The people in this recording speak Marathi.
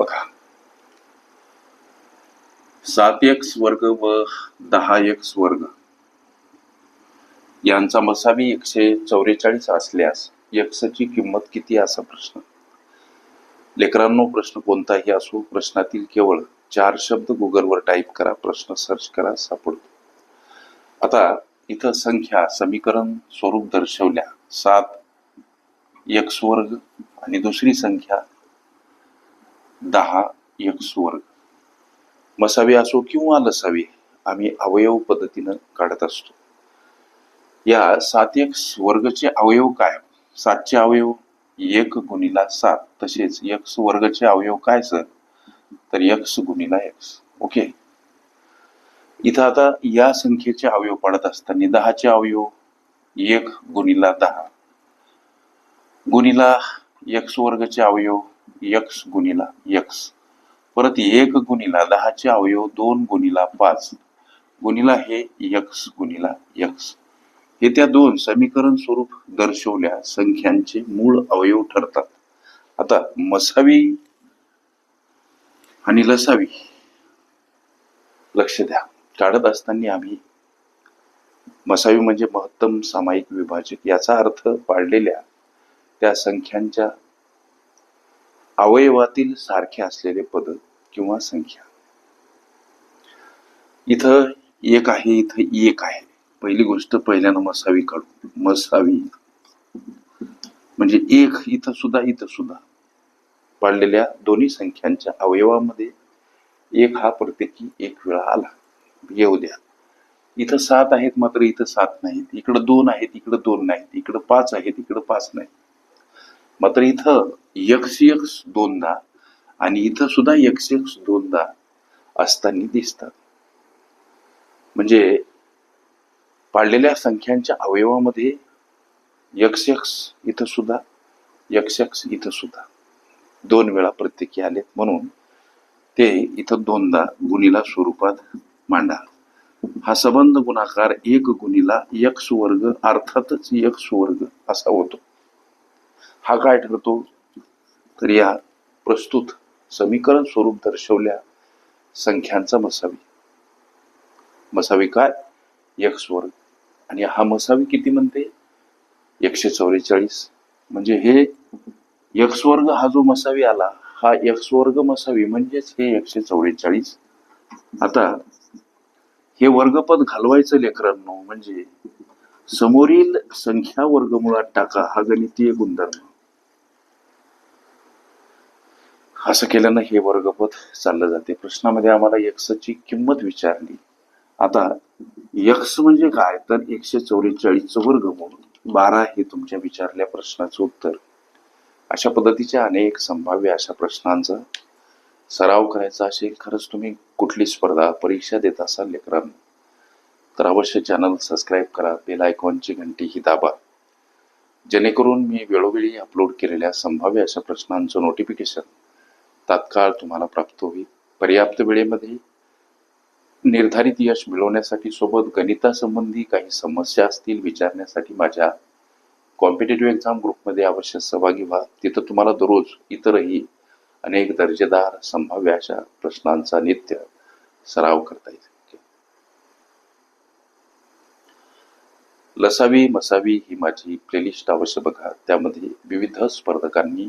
बघा. सात एक्स वर्ग व दहा एक्स वर्ग यांचा मसावी एकशे चौवेचाळीस असल्यास एक्सची किंमत किती असा प्रश्न. लेकरांनो प्रश्न कोणताही असो प्रश्नातील केवळ चार शब्द गुगलवर टाईप करा प्रश्न सर्च करा सापडतो. आता इथं संख्या समीकरण स्वरूप दर्शवल्या. सात एक्स वर्ग आणि दुसरी संख्या दहा एक्स वर्ग मसावी असो किंवा लसावी आम्ही अवयव पद्धतीनं काढत असतो. या सात एक्स वर्गचे अवयव काय? सातचे अवयव एक गुणिला सात. तसेच एक्स वर्गचे अवयव काय सर? तर एक्स गुणिला एक्स ओके? इथं आता या संख्येचे अवयव पाडत असताना दहाचे अवयव एक गुणिला दहा. गुणिला एक्स वर्गचे अवयव एक्स गुणिला एक्स परत एक गुणिला दहाचे अवयव दोन गुणिला पाच. गुणिला हे एक्स गुणिला एक्स हे त्या दोन समीकरण स्वरूप दर्शवल्या संख्यांचे मूळ अवयव ठरतात. आता मसावी आणि लसावी. लक्ष द्या. काढत असताना आम्ही मसावी म्हणजे महत्तम सामायिक विभाजक याचा अर्थ पाडलेल्या त्या संख्यांच्या अवयवातील सारखे असलेले पद किंवा संख्या. इथं एक आहे इथं एक आहे. पहिली गोष्ट पहिल्यानं मसावी काढू. मसावी. म्हणजे एक इथं सुद्धा इथं सुद्धा. पाडलेल्या दोन्ही संख्यांच्या अवयवामध्ये एक हा प्रत्येकी एक वेळा आला. येऊ द्या. इथं सात आहेत मात्र इथं सात नाहीत. इकडं दोन आहेत इकडं दोन नाहीत. इकडं पाच आहेत इकडं पाच नाहीत. मात्र इथं यक्स यक्स दोनदा आणि इथं सुद्धा यक्स यक्स दोनदा असताना दिसतात. म्हणजे पाळलेल्या संख्यांच्या अवयवामध्ये यक्स यक्स इथं सुद्धा यक्स यक्स इथं सुद्धा दोन वेळा प्रत्येकी आलेत. म्हणून ते इथं दोनदा गुणीला स्वरूपात मांडा. हा संबंध गुणाकार एक गुणीला यक्ष वर्ग अर्थातच एक्स वर्ग असा होतो. हा काय ठरतो? तर या प्रस्तुत समीकरण स्वरूप दर्शवल्या संख्यांचा मसावी. मसावी काय? यक्ष वर्ग आणि हा मसावी किती म्हणते? एकशे चौवेचाळीस. म्हणजे हे यक्ष वर्ग हा जो मसावी आला हा यक्ष वर्ग मसावी म्हणजेच हे एकशे चौवेचाळीस. आता हे वर्गपद घालवायचं लेकरांनो म्हणजे समोरील संख्या वर्गमुळात टाका हा गणितीय गुणधर्म. असं केल्यानं हे वर्गपद चाललं जाते. प्रश्नामध्ये आम्हाला यक्षची किंमत विचारली. आता यक्ष म्हणजे काय? तर एकशे चौवेचाळीसचं वर्गमूळ बारा हे तुमच्या विचारल्या प्रश्नाचं उत्तर. अशा पद्धतीच्या अनेक संभाव्य अशा प्रश्नांचा सराव करायचा असेल खरंच तुम्ही कुठली स्पर्धा परीक्षा देत असाल लेकरांना तर अवश्य चॅनल सबस्क्राईब करा बेल आयकॉनची घंटी ही दाबा. जेणेकरून मी वेळोवेळी अपलोड केलेल्या संभाव्य अशा प्रश्नांचं नोटिफिकेशन तात्काळ तुम्हाला प्राप्त होईल. पर्याप्त वेळेमध्ये निर्धारित यश मिळवण्यासाठी सोबत गणितासंबंधी काही समस्या असतील विचारण्यासाठी माझ्या कॉम्पिटेटिव्ह एक्झाम ग्रुपमध्ये अवश्य सहभागी व्हा. तिथं तुम्हाला दररोज इतरही अनेक दर्जेदार संभाव्य अशा प्रश्नांचा नित्य सराव करता येईल. लसावी मसावी ही माझी प्लेलिस्ट अवश्य बघा. त्यामध्ये विविध स्पर्धकांनी